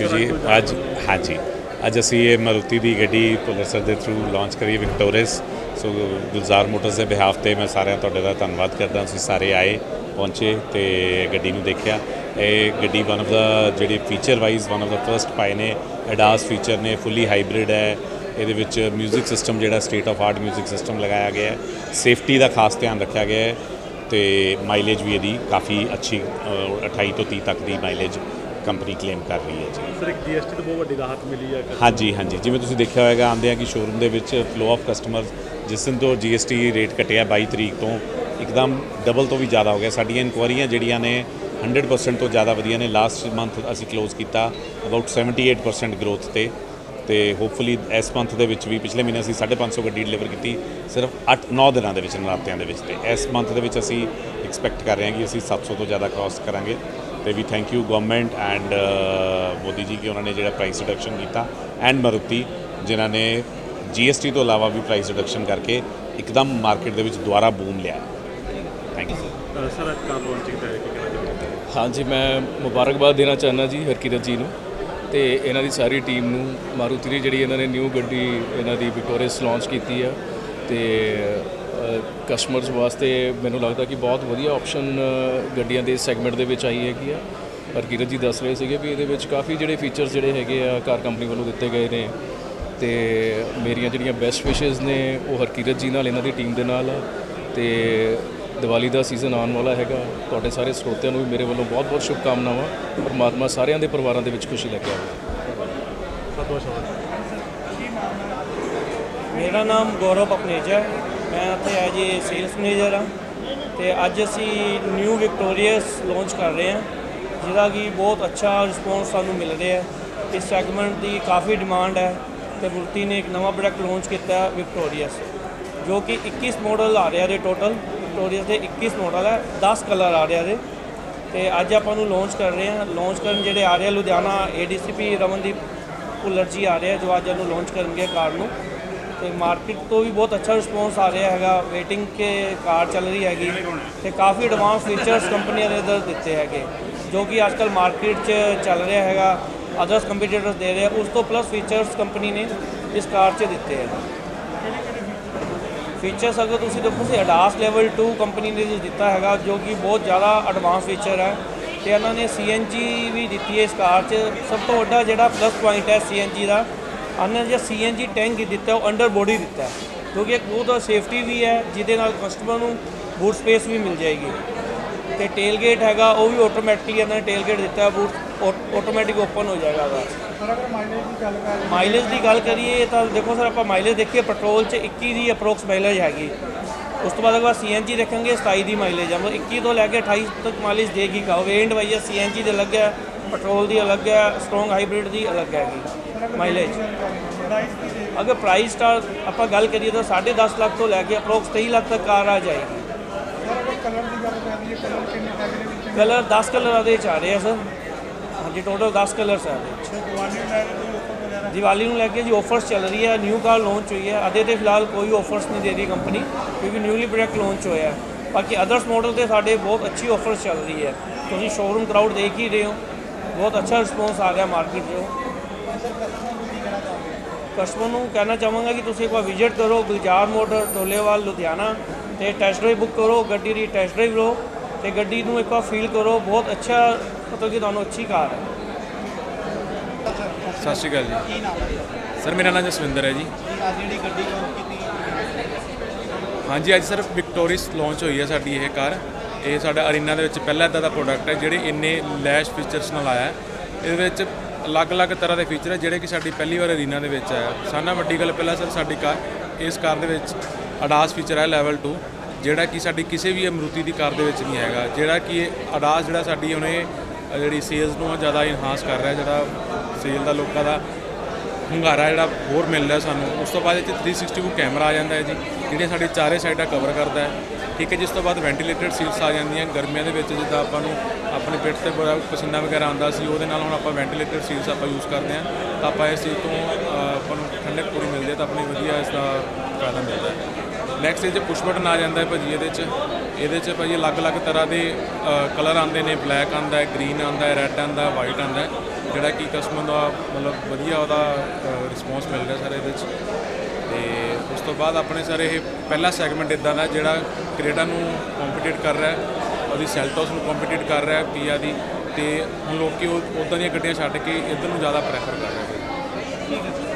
Thank you ਜੀ ਅੱਜ ਹਾਂਜੀ ਅੱਜ ਅਸੀਂ ਇਹ ਮਾਰੂਤੀ ਦੀ ਗੱਡੀ ਭੁੱਲਰ ਸਰ ਦੇ ਥਰੂ ਲਾਂਚ ਕਰੀ ਵਿਕਟੋਰੀਅਸ ਸੋ ਗੁਲਜ਼ਾਰ ਮੋਟਰਸ ਦੇ ਬਿਹਾਫ ਤੇ ਮੈਂ ਸਾਰਿਆਂ ਤੁਹਾਡੇ ਦਾ ਧੰਨਵਾਦ ਕਰਦਾ ਤੁਸੀਂ ਸਾਰੇ ਆਏ ਪਹੁੰਚੇ ਤੇ ਗੱਡੀ ਨੂੰ ਦੇਖਿਆ ਇਹ ਗੱਡੀ ਵਨ ਆਫ ਦਾ ਜਿਹੜੀ feature wise one of the first ਪਾਏ ਨੇ ਐਡਾਸ ਫੀਚਰ ਨੇ ਫੁੱਲੀ ਹਾਈਬ੍ਰਿਡ ਹੈ ਇਹਦੇ ਵਿੱਚ 뮤직 ਸਿਸਟਮ ਜਿਹੜਾ ਸਟੇਟ ਆਫ ਆਰਟ 뮤직 ਸਿਸਟਮ ਲਗਾਇਆ ਗਿਆ ਹੈ ਸੇਫਟੀ ਦਾ ਖਾਸ ਧਿਆਨ ਰੱਖਿਆ ਗਿਆ ਹੈ ਤੇ ਮਾਈਲੇਜ ਵੀ ਇਹਦੀ ਕਾਫੀ ਅੱਛੀ ਅ, 28 ਤੋਂ 30 ਤੱਕ ਦੀ ਮਾਈਲੇਜ ਕੰਪਨੀ ਕਲੇਮ ਕਰ ਰਹੀ ਹੈ ਜੀ। ਸਰ ਇੱਕ ਜੀਐਸਟੀ ਤੋਂ ਬਹੁਤ ਵੱਡੀ ਰਾਹਤ ਮਿਲੀ ਹੈ ਹਾਂਜੀ ਹਾਂਜੀ। ਜਿਵੇਂ ਤੁਸੀਂ ਦੇਖਿਆ ਹੋਵੇਗਾ ਆਉਂਦੇ ਆ ਕਿ ਸ਼ੋਰੂਮ ਦੇ ਵਿੱਚ ਫਲੋ ਆਫ ਕਸਟਮਰ ਜਿਸ ਦਿਨ ਤੋਂ GST ਰੇਟ ਘਟਿਆ 22 ਤਰੀਕ ਤੋਂ ਇੱਕਦਮ ਡਬਲ ਤੋਂ ਵੀ ਜ਼ਿਆਦਾ ਹੋ ਗਿਆ। ਸਾਡੀਆਂ ਇਨਕੁਆਰੀਆਂ ਜਿਹੜੀਆਂ ਨੇ 100% ਤੋਂ ਜ਼ਿਆਦਾ ਵਧੀਆ ਨੇ। ਲਾਸਟ ਮੰਥ ਅਸੀਂ ਕਲੋਜ਼ ਕੀਤਾ ਅਬਾਊਟ 78% ਗਰੋਥ ਤੇ। ਤੇ ਹੋਪਫੁਲੀ ਇਸ ਮੰਥ ਦੇ ਵਿੱਚ ਵੀ ਪਿਛਲੇ ਮਹੀਨੇ ਅਸੀਂ 550 ਗੱਡੀ ਡਿਲੀਵਰ ਕੀਤੀ ਸਿਰਫ 8-9 ਦਿਨਾਂ ਦੇ ਵਿੱਚ ਨਰਾਤਿਆਂ ਦੇ ਵਿੱਚ ਤੇ। ਇਸ ਮੰਥ ਦੇ ਵਿੱਚ ਅਸੀਂ ਐਕਸਪੈਕਟ ਕਰ ਰਹੇ ਹਾਂ ਕਿ ਅਸੀਂ 700 ਤੋਂ ਜ਼ਿਆਦਾ ਕ੍ਰਾਸ ਕਰਾਂਗੇ। ਤੇ ਵੀ thank you government and Modi ji ਕਿ ਉਹਨਾਂ ਨੇ ਜਿਹੜਾ ਪ੍ਰਾਈਸ ਰਿਡਕਸ਼ਨ ਕੀਤਾ ਐਂਡ ਮਾਰੂਤੀ ਜਿਨ੍ਹਾਂ ਨੇ GST ਤੋਂ ਇਲਾਵਾ ਵੀ ਪ੍ਰਾਈਸ ਰਿਡਕਸ਼ਨ ਕਰਕੇ ਇੱਕਦਮ ਮਾਰਕੀਟ ਦੇ ਵਿੱਚ ਦੁਬਾਰਾ ਬੂਮ ਲਿਆ ਥੈਂਕ ਯੂ ਸਰ ਅੱਜ ਕਾਰ ਲਾਂਚਿੰਗ ਦਾ ਕੀ ਕਹਿਣਾ ਚਾਹੁੰਦੇ ਹੋ? ਹਾਂਜੀ ਮੈਂ ਮੁਬਾਰਕਬਾਦ ਦੇਣਾ ਚਾਹੁੰਦਾ ਜੀ ਹਰਕੀਰਤ ਜੀ ਨੂੰ ਤੇ ਇਹਨਾਂ ਦੀ ਸਾਰੀ ਟੀਮ ਨੂੰ ਮਾਰੂਤੀ ਦੀ ਜਿਹੜੀ ਇਹਨਾਂ ਨੇ ਨਿਊ ਗੱਡੀ ਇਹਨਾਂ ਦੀ ਵਿਕਟੋਰੀਅਸ ਲਾਂਚ ਕੀਤੀ ਆ ਤੇ ਕਸਟਮਰਸ ਵਾਸਤੇ ਮੈਨੂੰ ਲੱਗਦਾ ਕਿ ਬਹੁਤ ਵਧੀਆ ਆਪਸ਼ਨ ਗੱਡੀਆਂ ਦੇ ਸੈਗਮੈਂਟ ਦੇ ਵਿੱਚ ਆਈ ਹੈਗੀ ਆ। ਹਰਕੀਰਤ ਜੀ ਦੱਸ ਰਹੇ ਸੀਗੇ ਵੀ ਇਹਦੇ ਵਿੱਚ ਕਾਫੀ ਜਿਹੜੇ ਫੀਚਰਸ ਜਿਹੜੇ ਹੈਗੇ ਆ, ਕਾਰ ਕੰਪਨੀ ਵੱਲੋਂ ਦਿੱਤੇ ਗਏ ਨੇ। ਤੇ ਮੇਰੀਆਂ ਜਿਹੜੀਆਂ ਬੈਸਟ ਵਿਸ਼ੇਸ ਨੇ, ਉਹ ਹਰਕੀਰਤ ਜੀ ਨਾਲ, ਇਹਨਾਂ ਦੀ ਟੀਮ ਦੇ ਨਾਲ ਆ। ਤੇ ਦੀਵਾਲੀ ਦਾ ਸੀਜ਼ਨ ਆਉਣ ਵਾਲਾ ਹੈਗਾ। ਤੁਹਾਡੇ ਸਾਰੇ ਸਰੋਤਿਆਂ ਨੂੰ ਵੀ ਮੇਰੇ ਵੱਲੋਂ ਬਹੁਤ-ਬਹੁਤ ਸ਼ੁਭਕਾਮਨਾਵਾਂ। ਪਰਮਾਤਮਾ ਸਾਰਿਆਂ ਦੇ ਪਰਿਵਾਰਾਂ ਦੇ ਵਿੱਚ ਖੁਸ਼ੀ ਲੈ ਕੇ ਆਵੇ। ਸਤਵਾ ਸਵਾਲ ਮੇਰਾ ਨਾਮ ਗੌਰਵ ਪਪਨੇਜਾ ਹੈ। ਮੈਂ ਇੱਥੇ ਐਜ ਏ ਸੇਲਸ ਮੈਨੇਜਰ ਹਾਂ ਤੇ ਅੱਜ ਅਸੀਂ ਨਿਊ ਵਿਕਟੋਰੀਅਸ ਲਾਂਚ ਕਰ ਰਹੇ ਹਾਂ, ਜਿਹਦਾ ਕਿ ਬਹੁਤ ਅੱਛਾ ਰਿਸਪੌਂਸ ਸਾਨੂੰ ਮਿਲ ਰਿਹਾ ਹੈ। ਇਸ ਸੈਗਮੈਂਟ ਦੀ ਕਾਫੀ ਡਿਮਾਂਡ ਹੈ ਤੇ ਮੂਰਤੀ ਨੇ ਇੱਕ ਨਵਾਂ ਪ੍ਰੋਡਕਟ ਲਾਂਚ ਕੀਤਾ ਹੈ ਵਿਕਟੋਰੀਅਸ ਜੋ ਕਿ 21 ਮਾਡਲ ਆ ਰਿਹਾ ਦੇ ਟੋਟਲ ਵਿਕਟੋਰੀਅਸ ਦੇ 21 ਮਾਡਲ ਹੈ 10 ਕਲਰ ਆ ਰਿਹਾ ਦੇ ਤੇ ਅੱਜ ਆਪਾਂ ਨੂੰ ਲਾਂਚ ਕਰ ਰਹੇ ਹਾਂ। ਲਾਂਚ ਕਰਨ ਜਿਹੜੇ ਆ ਰਹੇ ਆ, ਲੁਧਿਆਣਾ ਏਡੀਸੀਪੀ ਰਮਨਦੀਪ ਭੁੱਲਰ ਜੀ ਆ ਰਹੇ ਆ, ਜੋ ਅੱਜ ਇਹਨੂੰ ਲਾਂਚ ਕਰਨਗੇ ਕਾਰ ਨੂੰ। ਤੇ ਮਾਰਕੀਟ ਤੋਂ ਵੀ ਬਹੁਤ ਅੱਛਾ ਰਿਸਪੌਂਸ ਆ ਰਿਹਾ ਹੈਗਾ। ਵੇਟਿੰਗ ਕੇ ਕਾਰ ਚੱਲ ਰਹੀ ਹੈਗੀ ਤੇ ਕਾਫੀ ਐਡਵਾਂਸ ਫੀਚਰਸ ਕੰਪਨੀਆਂ ਨੇ ਇਧਰ ਦਿੱਤੇ ਹੈਗੇ, ਜੋ ਕਿ ਅੱਜਕੱਲ ਮਾਰਕੀਟ 'ਚ ਚੱਲ ਰਿਹਾ ਹੈਗਾ ਅਦਰਸ ਕੰਪੀਟੀਟਰਸ ਦੇ ਰਹੇ ਉਸ ਤੋਂ ਪਲੱਸ ਫੀਚਰਸ ਕੰਪਨੀ ਨੇ ਇਸ ਕਾਰ 'ਚ ਦਿੱਤੇ ਹੈ ਫੀਚਰਸ ਅਗਰ ਤੁਸੀਂ ਦੇਖੋ ਸੀ ਅਡਾਸ ਲੈਵਲ 2 ਕੰਪਨੀ ਨੇ ਦਿੱਤਾ ਹੈਗਾ, ਜੋ ਕਿ ਬਹੁਤ ਜ਼ਿਆਦਾ ਐਡਵਾਂਸ ਫੀਚਰ ਹੈ ਤੇ ਇਹਨਾਂ ਨੇ CNG ਵੀ ਦਿੱਤੀ ਹੈ ਇਸ ਕਾਰ 'ਚ। ਸਭ ਤੋਂ ਵੱਡਾ ਜਿਹੜਾ ਪਲੱਸ ਪੁਆਇੰਟ ਹੈ CNG ਦਾ ਇਹਨਾਂ ਨੇ ਜਿਹੜਾ CNG ਟੈਂਕ ਹੀ ਦਿੱਤਾ ਉਹ ਅੰਡਰ ਬੋਡੀ ਦਿੱਤਾ। ਹੈ ਜੋ ਕਿ ਇੱਕ ਬਹੁਤ ਸੇਫਟੀ ਵੀ ਹੈ ਜਿਹਦੇ ਨਾਲ ਕਸਟਮਰ ਨੂੰ ਬੂਟ ਸਪੇਸ ਵੀ ਮਿਲ ਜਾਏਗੀ। ਤੇ ਟੇਲ ਗੇਟ ਹੈਗਾ ਉਹ ਵੀ ਆਟੋਮੈਟਿਕਲੀ ਇਹਨਾਂ ਨੇ ਟੇਲ ਗੇਟ ਦਿੱਤਾ ਬੂਟ ਆਟੋਮੈਟਿਕ ਓਪਨ ਹੋ ਜਾਏਗਾ ਉਹਦਾ। ਮਾਈਲੇਜ ਦੀ ਗੱਲ ਕਰੀਏ ਤਾਂ ਦੇਖੋ ਸਰ ਆਪਾਂ ਮਾਈਲੇਜ ਦੇਖੀਏ ਪੈਟਰੋਲ 'ਚ 21 ਦੀ ਅਪਰੋਕਸ ਮਾਈਲੇਜ ਹੈਗੀ। ਉਸ ਤੋਂ ਬਾਅਦ ਅਗਰ ਸੀਐਨਜੀ ਦੇਖਾਂਗੇ 27 ਦੀ ਮਾਈਲੇਜ ਹੈ ਮਤਲਬ 21 ਤੋਂ ਲੈ ਕੇ 28 ਤੱਕ ਮਾਈਲੇਜ ਦੇਗੀ। ਕਾ ਵੇਂਡ ਵਾਈਜ਼ ਸੀਐਨਜੀ ਦੇ ਅਲੱਗ ਹੈ ਪੈਟਰੋਲ ਦੀ ਅਲੱਗ ਹੈ ਸਟਰੋਂਗ ਹਾਈਬ੍ਰਿਡ ਦੀ ਅਲੱਗ ਹੈਗੀ। ਮਾਈਲੇਜ ਅਗਰ ਪ੍ਰਾਈਸ ਸਟਾਰ ਆਪਾਂ ਗੱਲ ਕਰੀਏ ਤਾਂ 10.5 ਲੱਖ ਤੋਂ ਲੈ ਕੇ ਅਪਰੋਕਸ 23 ਲੱਖ ਤੱਕ ਕਾਰ ਆ ਜਾਏਗੀ। ਕਲਰ 10 ਕਲਰ ਆਦੇ ਚ ਆ ਰਹੇ ਆ ਸਰ। ਹਾਂਜੀ ਟੋਟਲ 10 ਕਲਰਸ ਆ ਰਹੇ। ਦੀਵਾਲੀ ਨੂੰ ਲੈ ਕੇ ਜੀ ਆਫਰਸ ਚੱਲ ਰਹੀ ਹੈ ਨਿਊ ਕਾਰ ਲਾਂਚ ਹੋਈ ਹੈ ਅਦੇ ਤੇ ਫਿਲਹਾਲ ਕੋਈ ਆਫਰਸ ਨਹੀਂ ਦੇ ਰਹੀ ਕੰਪਨੀ ਕਿਉਂਕਿ ਨਿਊਲੀ ਪ੍ਰੋਡਕਟ ਲਾਂਚ ਹੋਇਆ। ਬਾਕੀ ਅਦਰਸ ਮਾਡਲ ਤੇ ਸਾਡੇ ਬਹੁਤ ਅੱਛੀ ਆਫਰਸ ਚੱਲ ਰਹੀ ਹੈ ਤੁਸੀਂ ਸ਼ੋਰੂਮ ਕਰਾਊਡ ਦੇਖ ਹੀ ਰਹੇ ਹੋ। ਬਹੁਤ ਅੱਛਾ ਰਿਸਪੌਂਸ ਆ ਰਿਹਾ ਮਾਰਕੀਟ 'ਚੋਂ। ਕਸਟਮਰ ਨੂੰ ਕਹਿਣਾ ਚਾਹਾਂਗਾ ਕਿ ਤੁਸੀਂ ਇੱਕ ਵਾਰ ਵਿਜ਼ਿਟ ਕਰੋ ਗੁਲਜ਼ਾਰ ਮੋਟਰ ਟੋਲੇਵਾਲ ਲੁਧਿਆਣਾ ਤੇ ਟੈਸਟ ਡਰਾਈਵ ਬੁੱਕ ਕਰੋ ਗੱਡੀ ਦੀ ਟੈਸਟ ਡਰਾਈਵ ਲਓ ਤੇ ਗੱਡੀ ਨੂੰ ਇੱਕ ਵਾਰ ਫੀਲ ਕਰੋ ਬਹੁਤ ਅੱਛਾ ਮਤਲਬ ਕਿ ਤੁਹਾਨੂੰ ਅੱਛੀ ਕਾਰ ਹੈ। ਸਤਿ ਸ਼੍ਰੀ ਅਕਾਲ ਜੀ। ਸਰ ਮੇਰਾ ਨਾਮ ਜਸਵਿੰਦਰ ਹੈ ਜੀ। ਹਾਂਜੀ ਅੱਜ ਸਰ ਵਿਕਟੋਰੀਸ ਲਾਂਚ ਹੋਈ ਹੈ ਸਾਡੀ ਇਹ ਕਾਰ। ਇਹ ਸਾਡਾ ਅਰੀਨਾ ਦੇ ਵਿੱਚ ਪਹਿਲਾ ਇਦਾਂ ਦਾ ਪ੍ਰੋਡਕਟ ਹੈ ਜਿਹੜੇ ਇੰਨੇ ਲੈਸ਼ ਫੀਚਰਸ ਨਾਲ ਆਇਆ ਹੈ। ਇਹਦੇ ਵਿੱਚ ਅਲੱਗ-ਅਲੱਗ ਤਰ੍ਹਾਂ ਦੇ ਫੀਚਰ ਹੈ ਜਿਹੜੇ ਕਿ ਸਾਡੀ ਪਹਿਲੀ ਵਾਰ ਅਰੀਨਾ ਦੇ ਵਿੱਚ ਆਇਆ। ਸਾਰਿਆਂ ਨਾਲੋਂ ਵੱਡੀ ਗੱਲ ਪਹਿਲਾਂ ਸਰ ਸਾਡੀ ਕਾਰ, ਇਸ ਕਾਰ ਦੇ ਵਿੱਚ ਅਡਾਸ ਫੀਚਰ ਹੈ ਲੈਵਲ 2 ਜਿਹੜਾ ਕਿ ਸਾਡੀ ਕਿਸੇ ਵੀ ਅਮਰੂਤੀ ਦੀ ਕਾਰ ਦੇ ਵਿੱਚ ਨਹੀਂ ਹੈਗਾ। ਜਿਹੜਾ ਕਿ ਅਡਾਸ ਜਿਹੜਾ ਸਾਡੀ ਉਹਨੇ ਜਿਹੜੀ ਸੇਲਸ ਨੂੰ ਜ਼ਿਆਦਾ ਇਨਹਾਂਸ ਕਰ ਰਿਹਾ, ਜਿਹੜਾ ਸੇਲ ਦਾ ਲੋਕਾਂ ਦਾ ਹੁੰਗਾਰਾ ਜਿਹੜਾ ਹੋਰ ਮਿਲ ਰਿਹਾ ਸਾਨੂੰ। ਉਸ ਤੋਂ ਬਾਅਦ ਇਹ 'ਚ 360 ਕੈਮਰਾ ਆ ਜਾਂਦਾ ਹੈ ਜੀ, ਜਿਹੜੇ ਸਾਡੇ ਚਾਰੇ ਸਾਈਡਾਂ ਕਵਰ ਕਰਦਾ ਹੈ। ਠੀਕ ਹੈ, ਜਿਸ ਤੋਂ ਬਾਅਦ ਵੈਂਟੀਲੇਟਡ ਸੀਟਸ ਆ ਜਾਂਦੀਆਂ ਗਰਮੀਆਂ ਦੇ ਵਿੱਚ, ਜਿੱਦਾਂ ਆਪਾਂ ਨੂੰ ਆਪਣੇ ਪਿੱਠ ਤੇ ਬੜਾ ਪਸੀਨਾ ਵਗੈਰਾ ਆਉਂਦਾ ਸੀ, ਉਹਦੇ ਨਾਲ ਹੁਣ ਆਪਾਂ ਵੈਂਟੀਲੇਟਡ ਸੀਟਸ ਆਪਾਂ ਯੂਜ਼ ਕਰਦੇ ਹਾਂ, ਤਾਂ ਆਪਾਂ ਇਸ ਚੀਜ਼ ਤੋਂ ਆਪਾਂ ਨੂੰ ਠੰਡਕ ਪੂਰੀ ਮਿਲਦੀ ਹੈ, ਤਾਂ ਆਪਣੀ ਵਧੀਆ ਇਸ ਦਾ ਫਾਇਦਾ ਮਿਲਦਾ ਹੈ। ਨੈਕਸਟ ਇਹ 'ਚ ਪੁਸ਼ ਬਟਨ ਆ ਜਾਂਦਾ ਹੈ ਭਾਜੀ ਇਹਦੇ 'ਚ ਇਹਦੇ 'ਚ ਭਾਜੀ ਅਲੱਗ-ਅਲੱਗ ਤਰ੍ਹਾਂ ਦੇ ਕਲਰ ਆਉਂਦੇ ਨੇ ਬਲੈਕ ਆਉਂਦਾ ਹੈ ਗ੍ਰੀਨ ਆਉਂਦਾ ਹੈ ਰੈੱਡ ਆਉਂਦਾ ਹੈ ਵਾਈਟ ਆਉਂਦਾ ਹੈ, ਜਿਹੜਾ ਕਿ ਕਸਟਮਰ ਦਾ ਮਤਲਬ ਵਧੀਆ ਉਹਦਾ ਰਿਸਪੌਂਸ ਮਿਲ ਰਿਹਾ ਸਰ ਇਹਦੇ 'ਚ। ਤੇ ਉਸ ਤੋਂ ਬਾਅਦ ਆਪਣੇ ਸਰ ਇਹ ਪਹਿਲਾ ਸੈਗਮੈਂਟ ਇਦਾਂ ਦਾ ਜਿਹੜਾ ਕੈਨੇਡਾ ਨੂੰ ਕੰਪੀਟੀਟ ਕਰ ਰਿਹਾ ਉਹਦੀ ਸੈਲਟੋਸ ਨੂੰ ਕੰਪੀਟੀਟ ਕਰ ਰਿਹਾ ਹੈ ਪੀਆ ਦੀ ਤੇ ਹੁਣ ਲੋਕੀ ਉਦਾਂ ਦੀਆਂ ਗੱਡੀਆਂ ਛੱਡ ਕੇ ਇੱਧਰ ਨੂੰ ਜ਼ਿਆਦਾ ਪ੍ਰੈਫਰ ਕਰ ਰਹੇ ਨੇ। Thank you